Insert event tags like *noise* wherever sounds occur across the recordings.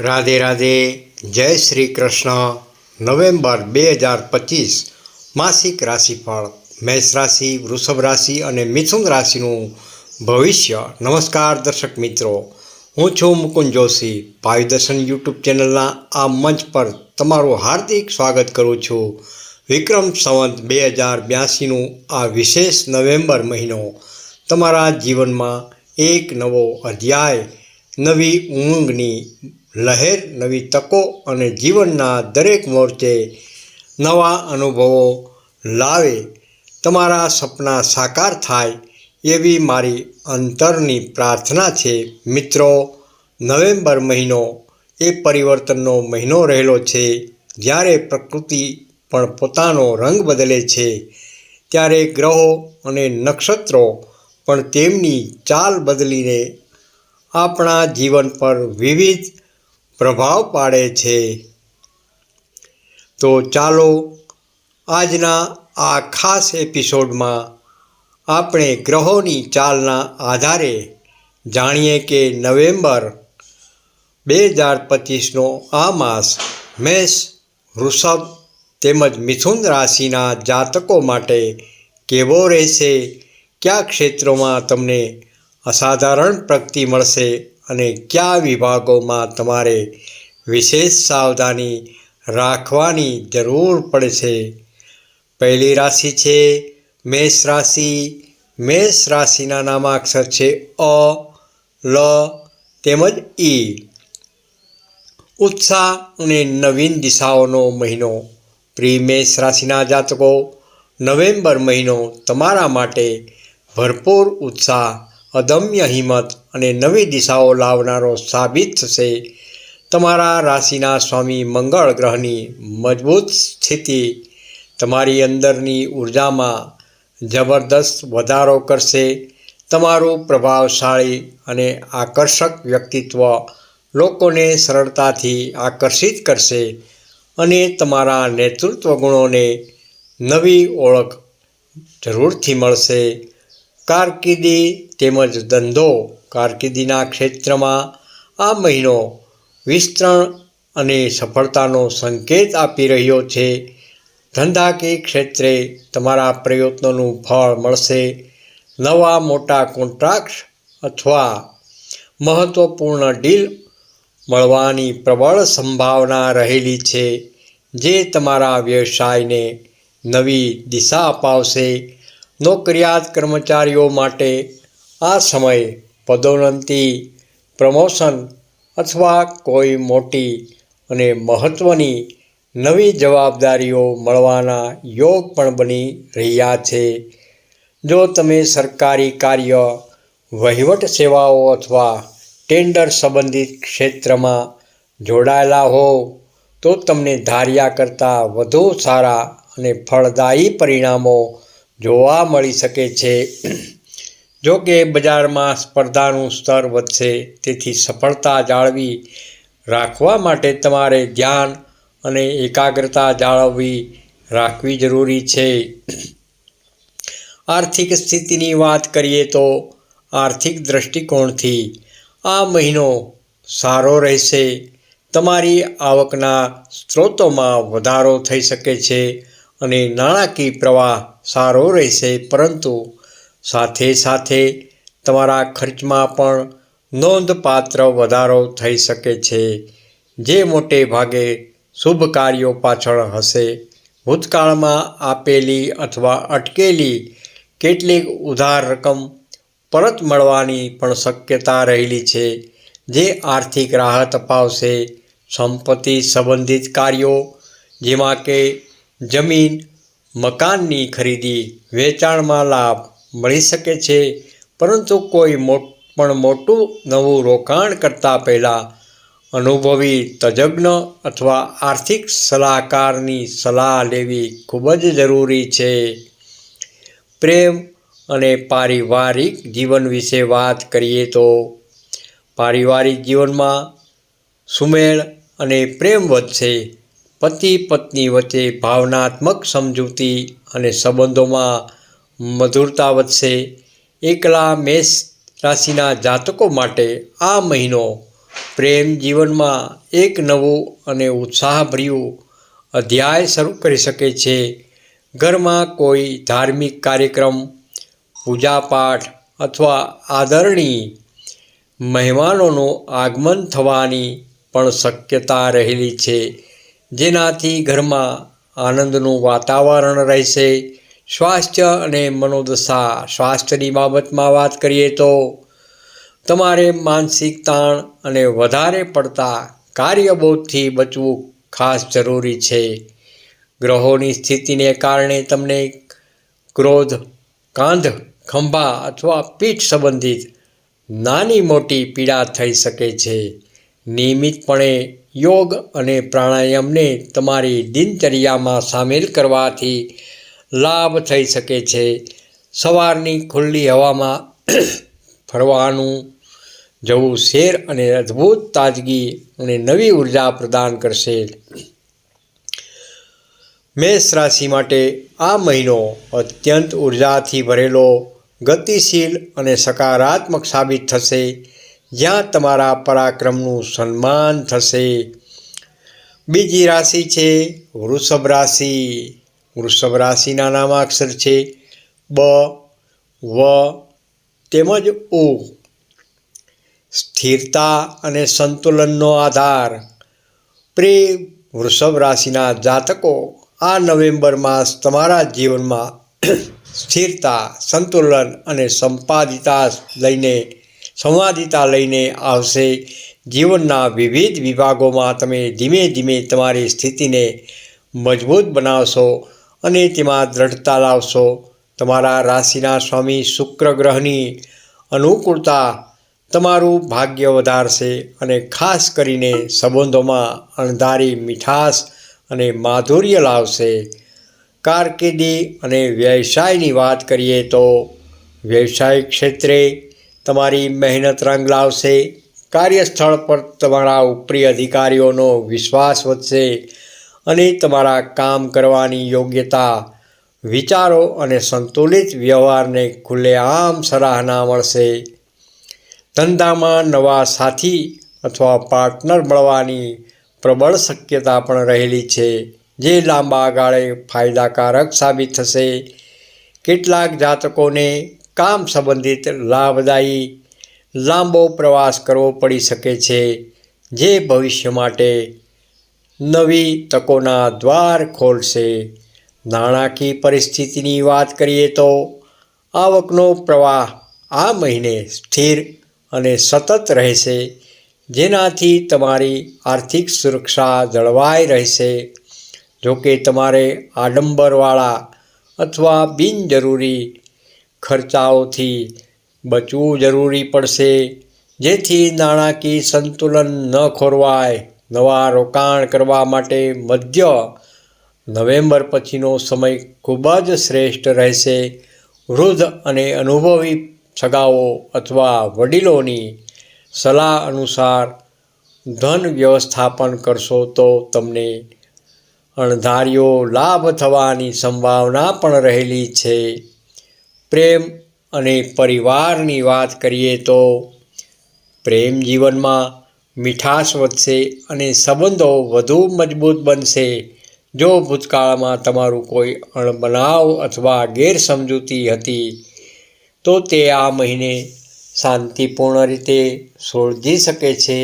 રાધે રાધે, જય શ્રી કૃષ્ણ. નવેમ્બર બે હજાર પચીસ, માસિક રાશિફળ, મેષ રાશિ, વૃષભ રાશિ અને મિથુન રાશિનું ભવિષ્ય. નમસ્કાર દર્શક મિત્રો, હું છું મુકુંદ જોશી. પાયુદર્શન યુટ્યુબ ચેનલના આ મંચ પર તમારું હાર્દિક સ્વાગત કરું છું. વિક્રમ સંવંત બે હજાર બ્યાસીનું આ વિશેષ નવેમ્બર મહિનો તમારા જીવનમાં એક નવો અધ્યાય, નવી ઊંઘની લહેર, નવી તકો અને જીવનના દરેક મોરચે નવા અનુભવો લાવે. તમારા સપના સાકાર થાય એવી મારી અંતરની પ્રાર્થના છે. મિત્રો, નવેમ્બર મહિનો એ પરિવર્તનનો મહિનો રહેલો છે. જ્યારે પ્રકૃતિ પણ પોતાનો રંગ બદલે છે, ત્યારે ગ્રહો અને નક્ષત્રો પણ તેમની ચાલ બદલીને આપણા જીવન પર વિવિધ પ્રભાવ પાડે છે. તો ચાલો આજના આ ખાસ એપિસોડમાં આપણે ગ્રહોની ચાલના આધારે જાણીએ કે નવેમ્બર બે હજાર પચીસનો આ માસ મેષ, વૃષભ તેમજ મિથુન રાશિના જાતકો માટે કેવો રહેશે, કયા ક્ષેત્રોમાં તમને અસાધારણ પ્રગતિ મળશે અને કયા વિભાગોમાં તમારે વિશેષ સાવધાની રાખવાની જરૂર પડશે પહેલી રાશિ છે મેષ રાશિ. મેષ રાશિના નામાક્ષર છે અ, લ, તેમજ ઈ ઉત્સાહ અને નવીન દિશાઓનો મહિનો. પ્રિય મેષ રાશિના જાતકો, નવેમ્બર મહિનો તમારા માટે ભરપૂર ઉત્સાહ, અદમ્ય હિંમત અને નવી દિશાઓ લાવનારો સાબિત થશે. તમારા રાશિના સ્વામી મંગળ ગ્રહની મજબૂત સ્થિતિ તમારી અંદરની ઉર્જામાં જબરદસ્ત વધારો કરશે. તમારું પ્રભાવશાળી અને આકર્ષક વ્યક્તિત્વ લોકોને સરળતાથી આકર્ષિત કરશે અને તમારા નેતૃત્વ ગુણોને નવી ઓળખ જરૂરથી મળશે. કારકિર્દી તેમજ ધંધો કારકિર્દીના ક્ષેત્રમાં આ મહિનો વિસ્તરણ અને સફળતાનો સંકેત આપી રહ્યો છે. ધંધાકીય ક્ષેત્રે તમારા પ્રયત્નોનું ફળ મળશે. નવા મોટા કોન્ટ્રાક્ટ અથવા મહત્ત્વપૂર્ણ ડીલ મળવાની પ્રબળ સંભાવના રહેલી છે, જે તમારા વ્યવસાયને નવી દિશા અપાવશે. નોકરિયાત કર્મચારીઓ માટે આ સમય પદોન્નતિ, પ્રમોશન અથવા કોઈ મોટી અને મહત્ત્વની નવી જવાબદારીઓ મળવાના યોગ પણ બની રહ્યા છે. જો તમે સરકારી કાર્ય, વહીવટ સેવાઓ અથવા ટેન્ડર સંબંધિત ક્ષેત્રમાં જોડાયેલા હો, તો તમને ધાર્યા કરતાં વધુ સારા અને ફળદાયી પરિણામો જોવા મળી શકે છે. જો કે બજારમાં સ્પર્ધાનું સ્તર વધશે, તેથી સફળતા જાળવી રાખવા માટે તમારે ધ્યાન અને એકાગ્રતા જાળવવી રાખવી જરૂરી છે. આર્થિક સ્થિતિની વાત કરીએ તો આર્થિક દૃષ્ટિકોણથી આ મહિનો સારો રહેશે. તમારી આવકના સ્ત્રોતોમાં વધારો થઈ શકે છે અને નાણાકીય પ્રવાહ સારો રહેશે, પરંતુ સાથે સાથે તમારા ખર્ચમાં પણ નોંધપાત્ર વધારો થઈ શકે છે. જે મોટે ભાગે શુભ કાર્યો પાછળ હશે. ભૂતકાળમાં આપેલી અથવા અટકેલી કેટલીક ઉધાર રકમ પરત મળવાની પણ શક્યતા રહેલી છે, જે આર્થિક રાહત અપાવશે. સંપત્તિ સંબંધિત કાર્યો, જેમાં કે જમીન, મકાનની ખરીદી, વેચાણમાં લાભ મળી શકે છે. પરંતુ કોઈ પણ મોટું નવું રોકાણ કરતાં પહેલાં અનુભવી તજજ્ઞ અથવા આર્થિક સલાહકારની સલાહ લેવી ખૂબ જ જરૂરી છે. પ્રેમ અને પારિવારિક જીવન વિશે વાત કરીએ તો પારિવારિક જીવનમાં સુમેળ અને પ્રેમ વધશે. પતિ પત્ની વચ્ચે ભાવનાત્મક સમજૂતી અને સંબંધોમાં મધુરતા વધશે. એકલા મેષ રાશિના જાતકો માટે આ મહિનો પ્રેમ જીવનમાં એક નવું અને ઉત્સાહભર્યું અધ્યાય શરૂ કરી શકે છે. ઘરમાં કોઈ ધાર્મિક કાર્યક્રમ, પૂજાપાઠ અથવા આદરણીય મહેમાનોનું આગમન થવાની પણ શક્યતા રહેલી છે. જેનાથી ઘરમાં આનંદનું વાતાવરણ રહેશે. સ્વાસ્થ્ય અને મનોદશા. સ્વાસ્થ્યની બાબતમાં વાત કરીએ તો તમારે માનસિક તાણ અને વધારે પડતા કાર્યબોધથી બચવું ખાસ જરૂરી છે. ગ્રહોની સ્થિતિને કારણે તમને ક્રોધ, કાંધ, ખંભા અથવા પીઠ સંબંધિત નાની મોટી પીડા થઈ શકે છે. નિયમિતપણે યોગ અને પ્રાણાયામને તમારી દિનચર્યામાં સામેલ કરવાથી લાભ થઈ શકે છે. સવારની ખુલ્લી હવામાં *clears throat* ફરવાનું, જવું શેર અને અદ્ભુત તાજગી અને નવી ઊર્જા પ્રદાન કરશે. મેષ રાશિ માટે આ મહિનો અત્યંત ઉર્જાથી ભરેલો, ગતિશીલ અને સકારાત્મક સાબિત થશે. જ્યાં તમારા પરાક્રમનું સન્માન થશે. બીજી રાશિ છે વૃષભ રાશિ. વૃષભ રાશિના નામાક્ષર છે. બ, વ, તેમજ ઓ સ્થિરતા અને સંતુલનનો આધાર. પ્રેમ વૃષભ રાશિના જાતકો, આ નવેમ્બર માસ તમારા જીવનમાં સ્થિરતા, સંતુલન અને સંપાદિતા લઈને, સંવાદિતા લઈને આવશે. જીવનના વિવિધ વિભાગોમાં તમે ધીમે ધીમે તમારી સ્થિતિને મજબૂત બનાવશો. અને તેમાં દ્રઢતા લાવશો. તમારા રાશિના સ્વામી શુક્ર ગ્રહની અનુકૂળતા તમારું ભાગ્ય વધારશે અને ખાસ કરીને સંબંધોમાં અણધારી મીઠાશ અને માધુર્ય લાવશે. કારકિર્દી અને વ્યવસાયની વાત કરીએ તો વ્યવસાય ક્ષેત્રે તમારી મહેનત રંગ લાવશે. કાર્યસ્થળ પર તમારા ઉપરી અધિકારીઓનો વિશ્વાસ વધશે. અને તમારા કામ કરવાની યોગ્યતા, વિચારો અને સંતુલિત વ્યવહારને ખુલ્લેઆમ સરાહના મળશે. ધંધામાં નવા સાથી અથવા પાર્ટનર મળવાની પ્રબળ શક્યતા પણ રહેલી છે, જે લાંબા ગાળે ફાયદાકારક સાબિત થશે. કેટલાક જાતકોને કામ સંબંધિત લાભદાયી, લાંબો પ્રવાસ કરવો પડી શકે છે, જે ભવિષ્ય માટે નવી તકોના દ્વાર ખોલશે. નાણાકીય પરિસ્થિતિની વાત કરીએ તો આવકનો પ્રવાહ આ મહિને સ્થિર અને સતત રહેશે, જેનાથી તમારી આર્થિક સુરક્ષા જળવાઈ રહેશે. જોકે તમારે આડંબરવાળા અથવા બિનજરૂરી ખર્ચાઓથી બચવું જરૂરી પડશે, જેથી નાણાકીય સંતુલન ન ખોરવાય. નવા રોકાણ કરવા માટે મધ્ય નવેમ્બર પછીનો સમય ખૂબ જ શ્રેષ્ઠ રહેશે. વૃદ્ધ અને અનુભવી સગાઓ અથવા વડીલોની સલાહ અનુસાર ધન વ્યવસ્થાપન કરશો તો તમને અણધાર્યો લાભ થવાની સંભાવના પણ રહેલી છે. પ્રેમ અને પરિવારની વાત કરીએ તો પ્રેમ જીવનમાં મીઠાશ વધશે અને સંબંધો વધુ મજબૂત બનશે. જો ભૂતકાળમાં તમારું કોઈ અણબનાવ અથવા ગેરસમજૂતી હતી, તો તે આ મહિને શાંતિપૂર્ણ રીતે સોળજી શકે છે.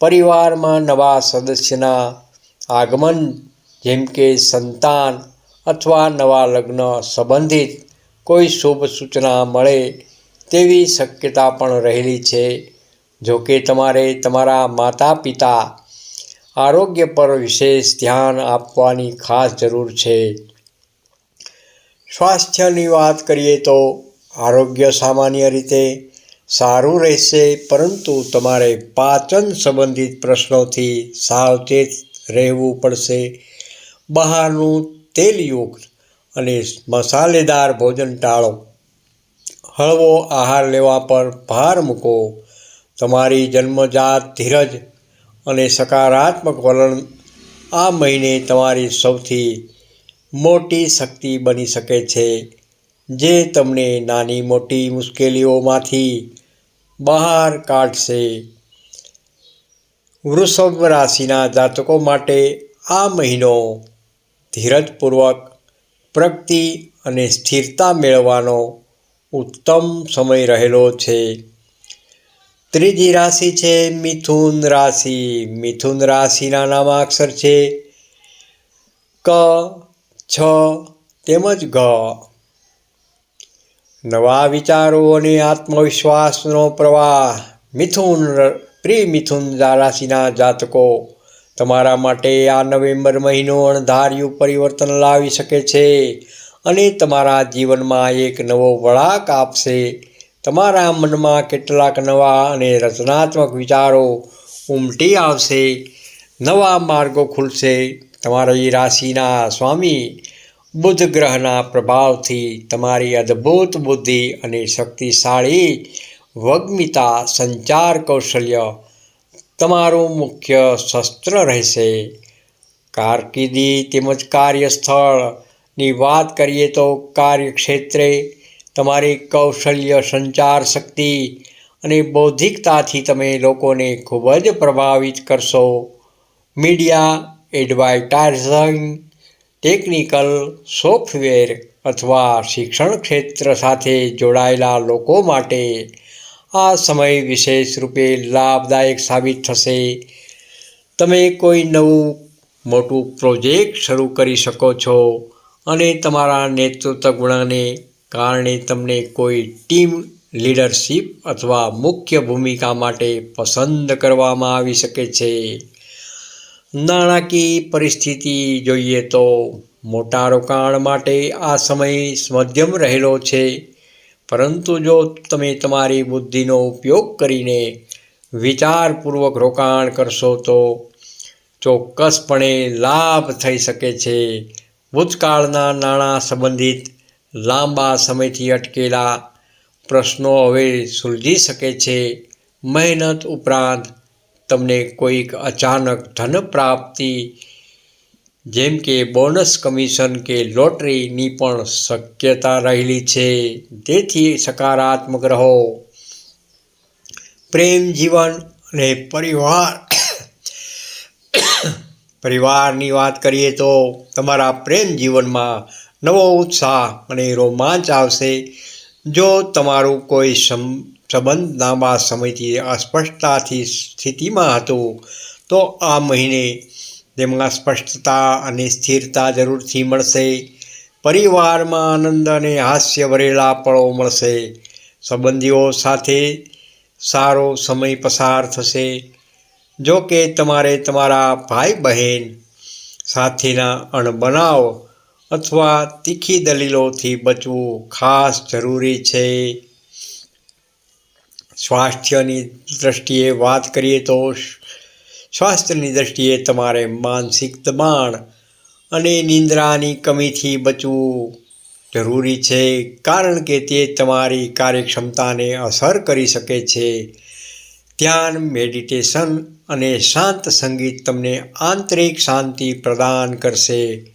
પરિવારમાં નવા સદસ્યના આગમન, જેમ કે સંતાન અથવા નવા લગ્ન સંબંધિત કોઈ શુભ સૂચના મળે તેવી શક્યતા પણ રહેલી છે. જો કે તમારે તમારા માતા પિતા આરોગ્ય પર વિશેષ ધ્યાન આપવાની ખાસ જરૂર છે. સ્વાસ્થ્યની વાત કરીએ તો આરોગ્ય સામાન્ય રીતે સારું રહેશે, પરંતુ તમારે પાચન સંબંધિત પ્રશ્નોથી સાવચેત રહેવું પડશે. બહારનું તેલયુક્ત અને મસાલેદાર ભોજન ટાળો. હળવો આહાર લેવા પર ભાર મૂકો. તમારી જન્મજાત ધીરજ અને સકારાત્મક વલણ આ મહિને તમારી સૌથી મોટી શક્તિ બની શકે છે. જે તમને નાની મોટી મુશ્કેલીઓમાંથી બહાર કાઢશે. વૃષભ રાશિના જાતકો માટે આ મહિનો ધીરજપૂર્વક પ્રગતિ અને સ્થિરતા મેળવવાનો ઉત્તમ સમય રહેલો છે. ત્રીજી રાશિ છે મિથુન રાશિ. મિથુન રાશિના નામાક્ષર છે ક, છ તેમજ ગ. નવા વિચારો અને આત્મવિશ્વાસનો પ્રવાહ. મિથુન પ્રિ મિથુન રાશિના જાતકો, તમારા માટે આ નવેમ્બર મહિનો અણધાર્યું પરિવર્તન લાવી શકે છે અને તમારા જીવનમાં એક નવો વળાંક આપશે. તમારા મનમાં કેટલાક નવા અને રચનાત્મક વિચારો ઉમટી આવશે, નવા માર્ગો ખુલશે. તમારી રાશિના સ્વામી બુધ ગ્રહના પ્રભાવથી તમારી અદ્ભુત બુદ્ધિ અને શક્તિશાળી વગ્મિતા સંચાર કૌશલ્ય તમારું મુખ્ય શસ્ત્ર રહેશે. કારકિર્દી તેમજ કાર્યસ્થળની વાત કરીએ તો કાર્યક્ષેત્રે તમારી કૌશલ્ય સંચાર શક્તિ અને બૌદ્ધિકતાથી તમે લોકોને ખૂબ જ પ્રભાવિત કરશો. મીડિયા, એડવાઇટાઇઝિંગ, ટેકનિકલ સોફ્ટવેર અથવા શિક્ષણ ક્ષેત્ર સાથે જોડાયેલા લોકો માટે આ સમય વિશેષ રૂપે લાભદાયક સાબિત થશે. તમે કોઈ નવું મોટું પ્રોજેક્ટ શરૂ કરી શકો છો અને તમારા નેતૃત્વ ગુણને કારણે તમને કોઈ ટીમ લીડરશિપ અથવા મુખ્ય ભૂમિકા માટે પસંદ કરવામાં આવી શકે છે. નાણાકીય પરિસ્થિતિ જોઈએ તો મોટા રોકાણ માટે આ સમય મધ્યમ રહેલો છે. પરંતુ જો તમે તમારી બુદ્ધિનો ઉપયોગ કરીને વિચારપૂર્વક રોકાણ કરશો તો ચોક્કસપણે લાભ થઈ શકે છે. ભૂતકાળના નાણાં સંબંધિત લાંબા સમયથી અટકેલા પ્રશ્નો હવે સુલઝી શકે છે. મહેનત ઉપરાંત તમને કોઈક અચાનક ધન પ્રાપ્તિ, જેમ કે બોનસ કમિશન કે લોટરીની પણ શક્યતા રહેલી છે. તેથી સકારાત્મક રહો. પ્રેમ, જીવન અને પરિવાર. પરિવારની વાત કરીએ તો તમારા પ્રેમ જીવનમાં નવો ઉત્સાહ અને રોમાંચ આવશે. જો તમારું કોઈ સંબંધ લાંબા સમયથી અસ્પષ્ટતાથી સ્થિતિમાં હતું, તો આ મહિને તેમાં સ્પષ્ટતા અને સ્થિરતા જરૂરથી મળશે. પરિવારમાં આનંદ અને હાસ્ય ભરેલા પળો મળશે. સંબંધીઓ સાથે સારો સમય પસાર થશે. જો કે તમારે તમારા ભાઈ બહેન સાથેના અણબનાવ અથવા તીખી દલીલોથી બચવું ખાસ જરૂરી છે. સ્વાસ્થ્યની દ્રષ્ટિએ વાત કરીએ તો સ્વાસ્થ્યની દ્રષ્ટિએ તમારે માનસિક દબાણ અને નિંદ્રાની કમીથી બચવું જરૂરી છે, કારણ કે તે તમારી કાર્યક્ષમતાને અસર કરી શકે છે. ધ્યાન, મેડિટેશન અને શાંત સંગીત તમને આંતરિક શાંતિ પ્રદાન કરશે.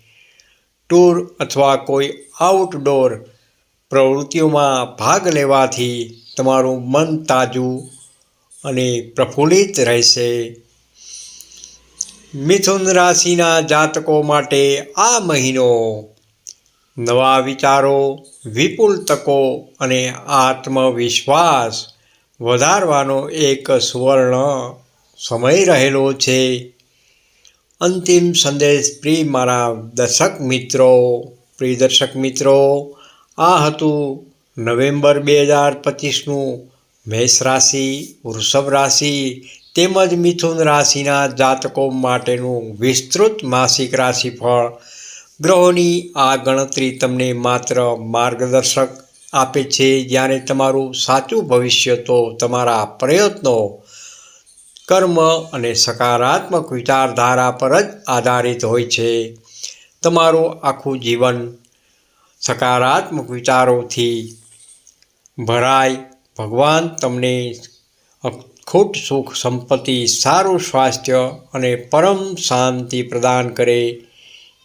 ટૂર અથવા કોઈ આઉટડોર પ્રવૃત્તિઓમાં ભાગ લેવાથી તમારું મન તાજું અને પ્રફુલ્લિત રહેશે. મિથુન રાશિના જાતકો માટે આ મહિનો નવા વિચારો, વિપુલ તકો અને આત્મવિશ્વાસ વધારવાનો એક સુવર્ણ સમય રહેલો છે. અંતિમ સંદેશ પ્રિય મારા દર્શક મિત્રો, પ્રિય દર્શક મિત્રો, આ હતું નવેમ્બર બે હજાર પચીસનું મેષ રાશિ, વૃષભ રાશિ તેમજ મિથુન રાશિના જાતકો માટેનું વિસ્તૃત માસિક રાશિફળ. ગ્રહોની આ ગણતરી તમને માત્ર માર્ગદર્શક આપે છે. જ્યારે તમારું સાચું ભવિષ્ય તો તમારા પ્રયત્નો કર્મ અને સકારાત્મક વિચારધારા પર જ આધારિત હોય છે. તમારું આખું જીવન સકારાત્મક વિચારોથી ભરાય. ભગવાન તમને અખૂટ સુખ સંપત્તિ, સારું સ્વાસ્થ્ય અને પરમ શાંતિ પ્રદાન કરે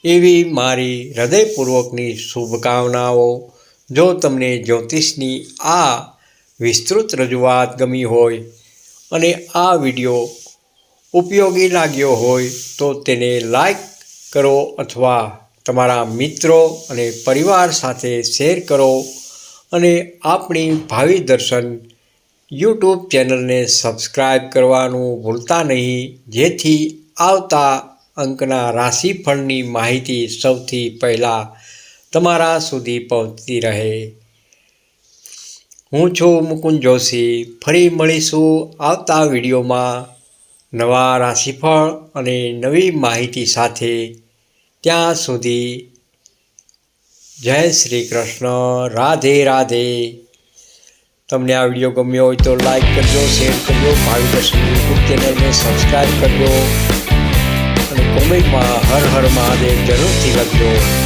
એવી મારી હૃદયપૂર્વકની શુભકામનાઓ. જો તમને જ્યોતિષની આ વિસ્તૃત રજૂઆત ગમી હોય અને આ વીડિયો ઉપયોગી લાગ્યો હોય તો તેને લાઈક કરો અથવા તમારા મિત્રો અને પરિવાર સાથે શેર કરો અને આપણી ભાવિ દર્શન યુટ્યુબ ચેનલને સબસ્ક્રાઈબ કરવાનું ભૂલતા નહીં. જેથી આવતા અંકના રાશિફળની માહિતી સૌથી પહેલાં તમારા સુધી પહોંચતી રહે. હું છું મુકુંદ જોશી. ફરી મળીશું આવતા વિડીયોમાં. નવા રાશિફળ અને નવી માહિતી સાથે ત્યાં સુધી જય શ્રી કૃષ્ણ. રાધે રાધે. તમને આ વીડિયો ગમ્યો હોય તો લાઈક કરજો, શેર કરજો ભાવિ દર્શન યુટ્યુબ ચેનલને સબસ્ક્રાઈબ કરજો. અને કોમેન્ટમાં હર હર મહાદેવ જરૂરથી લખજો.